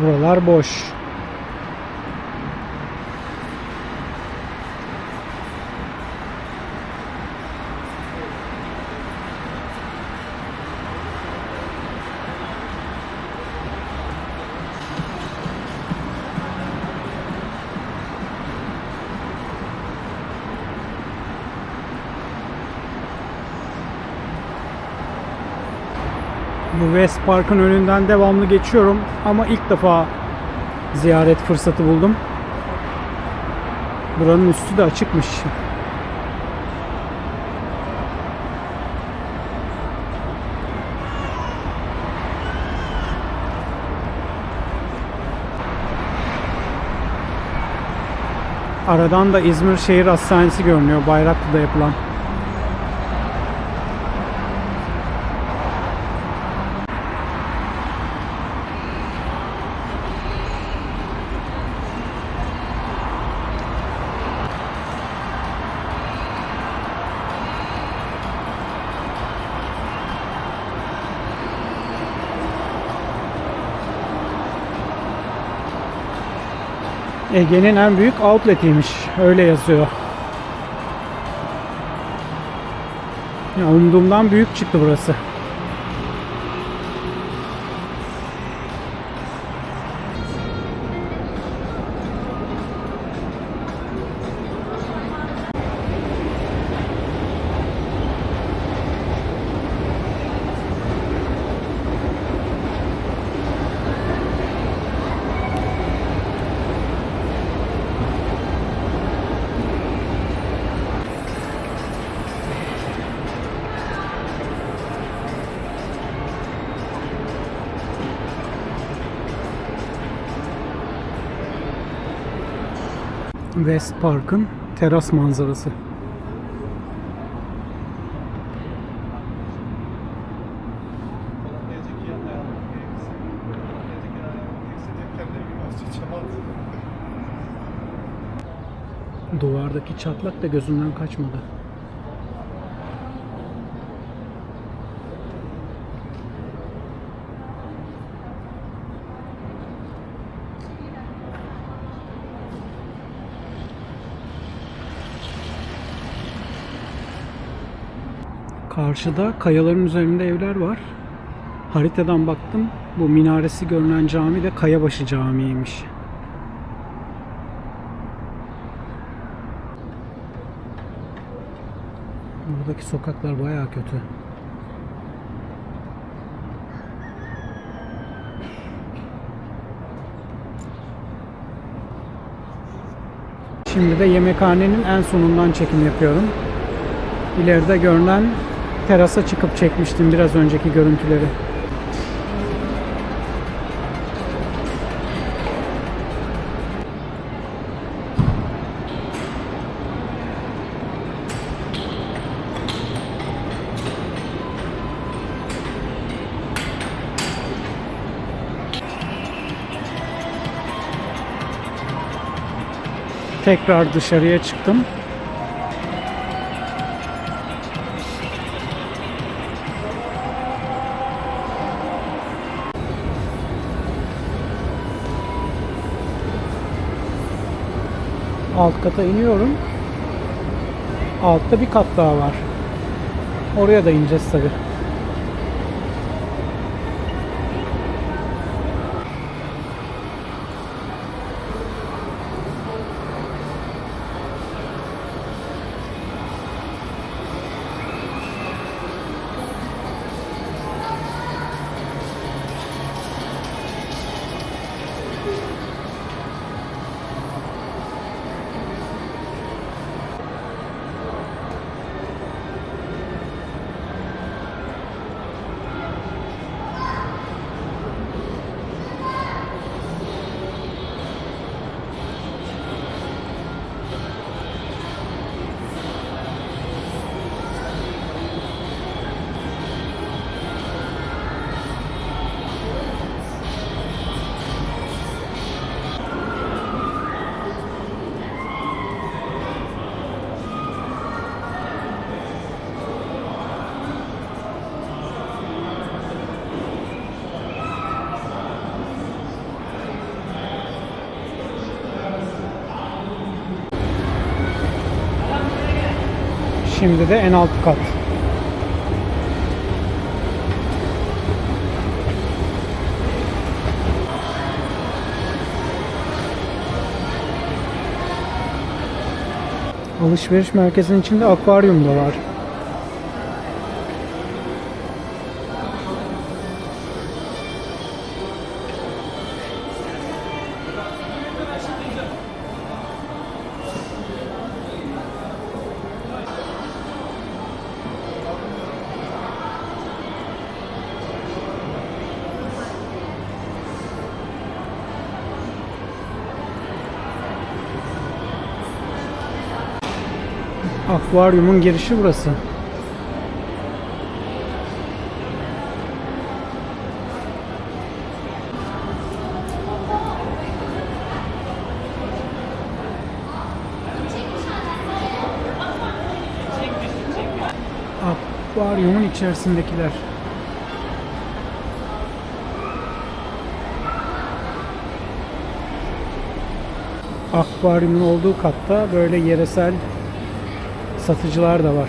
Buralar boş. Bu West Park'ın önünden devamlı geçiyorum ama ilk defa ziyaret fırsatı buldum. Buranın üstü de açıkmış. Aradan da İzmir Şehir Hastanesi görünüyor Bayraklı'da yapılan. Ege'nin en büyük outletiymiş. Öyle yazıyor. Ya umduğumdan büyük çıktı burası. West Park'ın teras manzarası. Duvardaki çatlak da gözümden kaçmadı. Karşıda kayaların üzerinde evler var. Haritadan baktım. Bu minaresi görünen cami de Kayabaşı Camii'ymiş. Buradaki sokaklar bayağı kötü. Şimdi de yemekhanenin en sonundan çekim yapıyorum. İleride görünen terasa çıkıp çekmiştim biraz önceki görüntüleri. Tekrar dışarıya çıktım. Alt kata iniyorum. Altta bir kat daha var. Oraya da ineceğiz tabi. Şimdi de en alt kat. Alışveriş merkezinin içinde akvaryum da var. Akvaryumun girişi burası. Akvaryumun içerisindekiler. Akvaryumun olduğu katta böyle yeresel satıcılar da var.